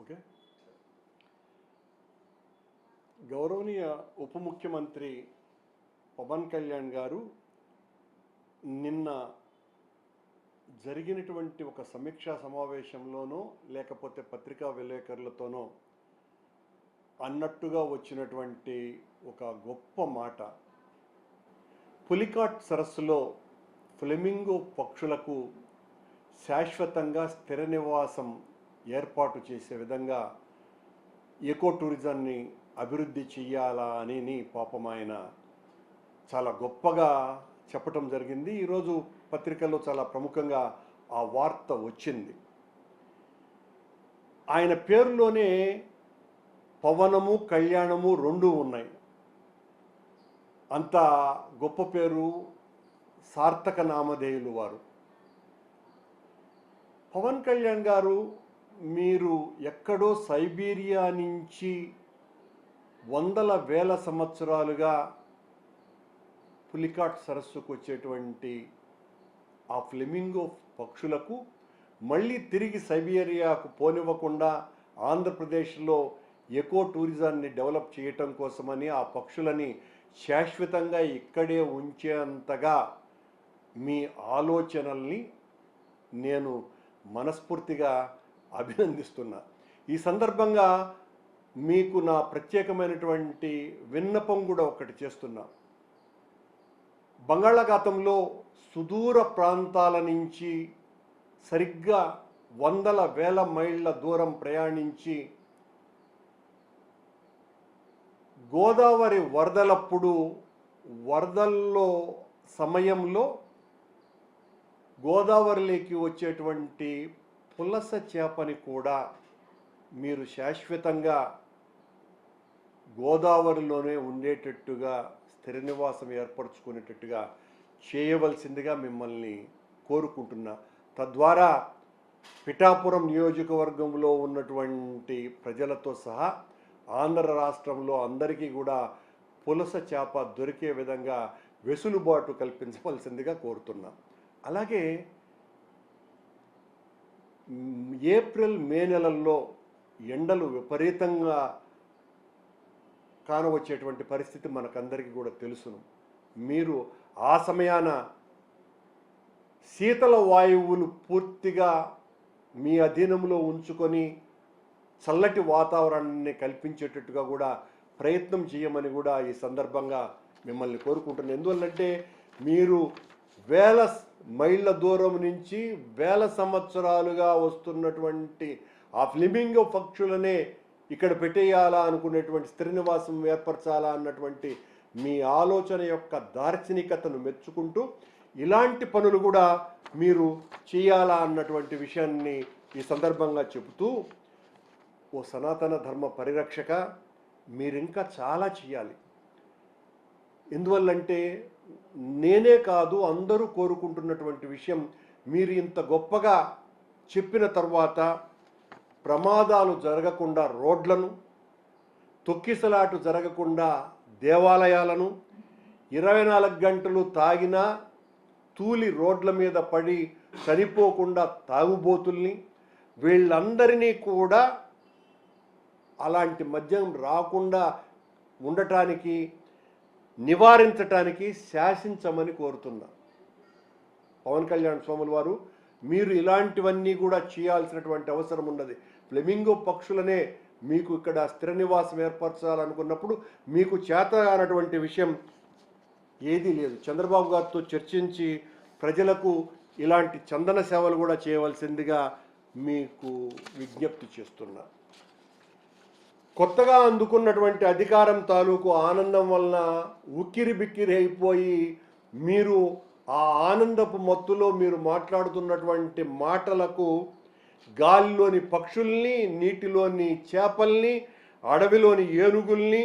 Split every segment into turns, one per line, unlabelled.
Okay. గౌరవనీయ ఉప ముఖ్యమంత్రి పవన్ కళ్యాణ్ గారు నిన్న జరిగినటువంటి ఒక సమీక్షా సమావేశంలోనో లేకపోతే పత్రికా విలేకరులతోనో అన్నట్టుగా వచ్చినటువంటి ఒక గొప్ప మాట. పులికాట్ సరస్సులో ఫ్లెమింగో పక్షులకు శాశ్వతంగా స్థిర నివాసం ఏర్పాటు చేసే విధంగా ఎకో టూరిజాన్ని అభివృద్ధి చెయ్యాలా అని పాపం ఆయన చాలా గొప్పగా చెప్పటం జరిగింది. ఈరోజు పత్రికల్లో చాలా ప్రముఖంగా ఆ వార్త వచ్చింది. ఆయన పేరులోనే పవనము కళ్యాణము రెండు ఉన్నాయి. అంత గొప్ప పేరు సార్థక నామధేయులు వారు. పవన్ కళ్యాణ్ గారు మీరు ఎక్కడో సైబీరియా నుంచి వందల వేల సంవత్సరాలుగా పులికాట్ సరస్సుకు వచ్చేటువంటి ఆ ఫ్లెమింగో పక్షులకు మళ్ళీ తిరిగి సైబీరియాకు పోనివ్వకుండా ఆంధ్రప్రదేశ్లో ఎకో టూరిజాన్ని డెవలప్ చేయటం కోసమని ఆ పక్షులని శాశ్వతంగా ఇక్కడే ఉంచేంతగా మీ ఆలోచనల్ని నేను మనస్ఫూర్తిగా అభినందిస్తున్నా. ఈ సందర్భంగా మీకు నా ప్రత్యేకమైనటువంటి విన్నపం కూడా ఒకటి చేస్తున్నా. బంగాళాఖాతంలో సుదూర ప్రాంతాల నుంచి సరిగ్గా వందల వేల మైళ్ళ దూరం ప్రయాణించి గోదావరి వరదలప్పుడు వరదల్లో సమయంలో గోదావరిలోకి వచ్చేటువంటి పులస చేపని కూడా మీరు శాశ్వతంగా గోదావరిలోనే ఉండేటట్టుగా స్థిర నివాసం ఏర్పరచుకునేటట్టుగా చేయవలసిందిగా మిమ్మల్ని కోరుకుంటున్నా. తద్వారా పిఠాపురం నియోజకవర్గంలో ఉన్నటువంటి ప్రజలతో సహా ఆంధ్ర రాష్ట్రంలో అందరికీ కూడా పులస చేప దొరికే విధంగా వెసులుబాటు కల్పించవలసిందిగా కోరుతున్నా. అలాగే ఏప్రిల్ మే నెలల్లో ఎండలు విపరీతంగా కానవచ్చేటువంటి పరిస్థితి మనకందరికీ కూడా తెలుసును. మీరు ఆ సమయాన శీతల వాయువులు పూర్తిగా మీ అధీనంలో ఉంచుకొని చల్లటి వాతావరణాన్ని కల్పించేటట్టుగా కూడా ప్రయత్నం చేయమని కూడా ఈ సందర్భంగా మిమ్మల్ని కోరుకుంటున్నాను. ఎందువల్లంటే మీరు వేల మైళ్ళ దూరం నుంచి వేల సంవత్సరాలుగా వస్తున్నటువంటి ఆ ఫ్లిమింగ్ పక్షులనే ఇక్కడ పెట్టేయాలా అనుకునేటువంటి శ్రీనివాసం ఏర్పరచాలా అన్నటువంటి మీ ఆలోచన యొక్క దార్శనికతను మెచ్చుకుంటూ ఇలాంటి పనులు కూడా మీరు చేయాలా అన్నటువంటి విషయాన్ని ఈ సందర్భంగా చెబుతూ ఓ సనాతన ధర్మ పరిరక్షక మీరింకా చాలా చేయాలి ఎందువల్లంటే నేనే కాదు అందరూ కోరుకుంటున్నటువంటి విషయం మీరు ఇంత గొప్పగా చెప్పిన తర్వాత ప్రమాదాలు జరగకుండా రోడ్లను తొక్కిసలాటు జరగకుండా దేవాలయాలను ఇరవై నాలుగు గంటలు తాగినా తూలి రోడ్ల మీద పడి చనిపోకుండా తాగుబోతుల్ని వీళ్ళందరినీ కూడా అలాంటి మద్యం రాకుండా ఉండటానికి నివారించటానికి శాసించమని కోరుతున్నా. పవన్ కళ్యాణ్ స్వాములు వారు మీరు ఇలాంటివన్నీ కూడా చేయాల్సినటువంటి అవసరం ఉన్నది. ఫ్లెమింగో పక్షులనే మీకు ఇక్కడ స్థిర నివాసం ఏర్పరచాలనుకున్నప్పుడు మీకు చేత కానటువంటి విషయం ఏదీ లేదు. చంద్రబాబు గారితో చర్చించి ప్రజలకు ఇలాంటి చందన సేవలు కూడా చేయవలసిందిగా మీకు విజ్ఞప్తి చేస్తున్నా. కొత్తగా అందుకున్నటువంటి అధికారం తాలూకు ఆనందం వలన ఉక్కిరి బిక్కిరి అయిపోయి మీరు ఆ ఆనందపు మత్తులో మీరు మాట్లాడుతున్నటువంటి మాటలకు గాలిలోని పక్షుల్ని నీటిలోని చేపల్ని అడవిలోని ఏనుగుల్ని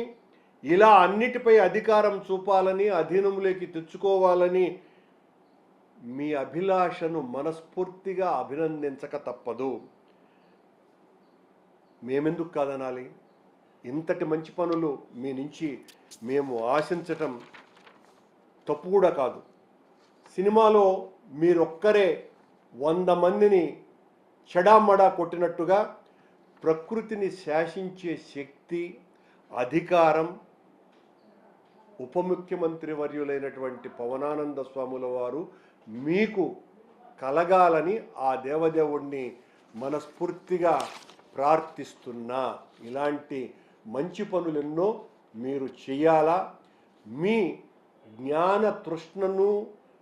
ఇలా అన్నిటిపై అధికారం చూపాలని అధీనంలోకి తెచ్చుకోవాలని మీ అభిలాషను మనస్ఫూర్తిగా అభినందించక తప్పదు. మేమెందుకు కాదనాలి? ఇంతటి మంచి పనులు మీ నుంచి మేము ఆశించటం తప్పు కూడా కాదు. సినిమాలో మీరొక్కరే వంద మందిని చెడామడా కొట్టినట్టుగా ప్రకృతిని శాసించే శక్తి అధికారం ఉప ముఖ్యమంత్రి వర్యులైనటువంటి పవనానంద స్వాముల వారు మీకు కలగాలని ఆ దేవదేవుణ్ణి మనస్ఫూర్తిగా ప్రార్థిస్తున్నా. ఇలాంటి మంచి పనులెన్నో మీరు చేయాలా? మీ జ్ఞాన తృష్ణను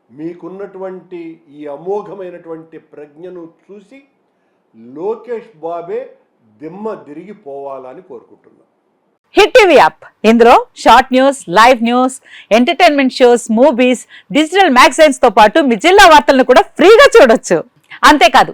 మీకున్నటువంటి ఈ అమోఘమైనటువంటి ప్రజ్ఞను చూసి లోకేష్ బాబే దిమ్మ తిరిగిపోవాలని కోరుకుంటున్నాను
హిట్ టీవీ యాప్. ఇందులో short news live news entertainment shows movies digital మ్యాగజైన్స్తో పాటు మీ జిల్లా వార్తలను కూడా ఫ్రీగా చూడొచ్చు. అంతేకాదు